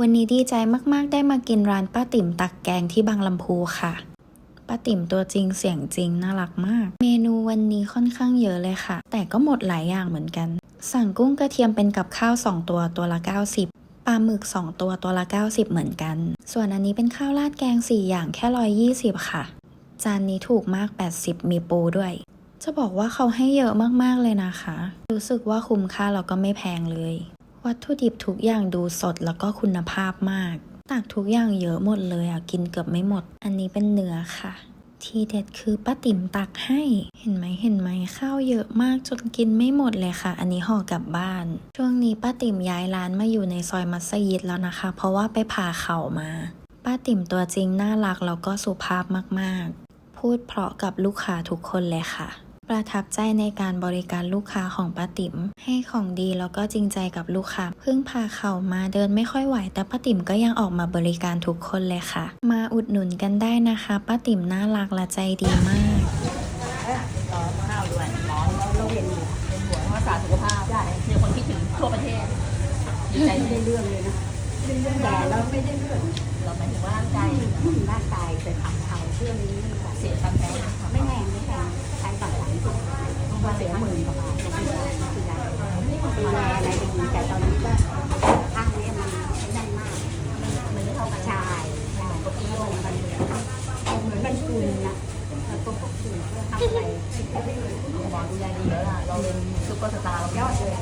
วันนี้ดีใจมากๆ ได้มากินร้านป้าติ๋มตักแกงที่บางลำพูค่ะป้าติ๋มตัวจริงเสียงจริงน่ารักมาก เมนูวันนี้ค่อนข้างเยอะเลยค่ะ แต่ก็หมดหลายอย่างเหมือนกัน สั่งกุ้งกระเทียมเป็นกับข้าว 2 ตัวตัวละ 90ปลาหมึก 2 ตัวตัวละ 90 เหมือนกัน ส่วนอันนี้เป็นข้าวราดแกง 4 อย่างแค่ 120 ค่ะ จานนี้ถูกมาก 80 มีปูด้วย จะบอกว่าเขาให้เยอะมากๆเลยนะคะ รู้สึกว่าคุ้มค่าแล้วก็ไม่แพงเลย วัตถุดิบทุกอย่างดูสดแล้วก็คุณภาพมาก ตักทุกอย่างเยอะหมดเลยอะ กินเกือบไม่หมด อันนี้เป็นเนื้อค่ะ ทีเด็ดคือป้าติ๋มตักให้ เห็นไหมเห็นไหมข้าวเยอะมากจนกินไม่หมดเลยค่ะ อันนี้ห่อกลับบ้าน ช่วงนี้ป้าติ๋มย้ายร้านมาอยู่ในซอยมัสยิดแล้วนะคะ เพราะว่าไปผ่าเข่ามา ป้าติ๋มตัวจริงน่ารักแล้วก็สุภาพมากๆ พูดเพราะกับลูกค้าทุกคนเลยค่ะ ประทับใจในการบริการลูกค้าของป้าติ๋มให้ของดีแล้วก็จริงใจกับลูกค้าเพิ่งพาเขามาเดินไม่ค่อยไหว แต่ป้าติ๋มก็ยังออกมาบริการทุกคนเลยค่ะ มาอุดหนุนกันได้นะคะป้าติ๋มน่ารักและใจดีมากข้าวด้วยร้อเราเวียนเป็นหัวรักษาสุขภาพได้มีคนคิดถึงทั่วประเทศดีใจไม่ได้เรื่องเลยนะไม่ได้เดืองแต่เราไม่ได้เรื่องเราหมายถึงว่าร่างกายร่างกายแต่ทำเขาเรื่องนี้ ใช่ใช่ก็โยงกันเหมือนมันกุนนะแล้วก็พวกคุณก็ทำอะไรหมอดูแลดีแล้วล่ะเราเป็นซุปเปอร์สตาร์เรายอดเลย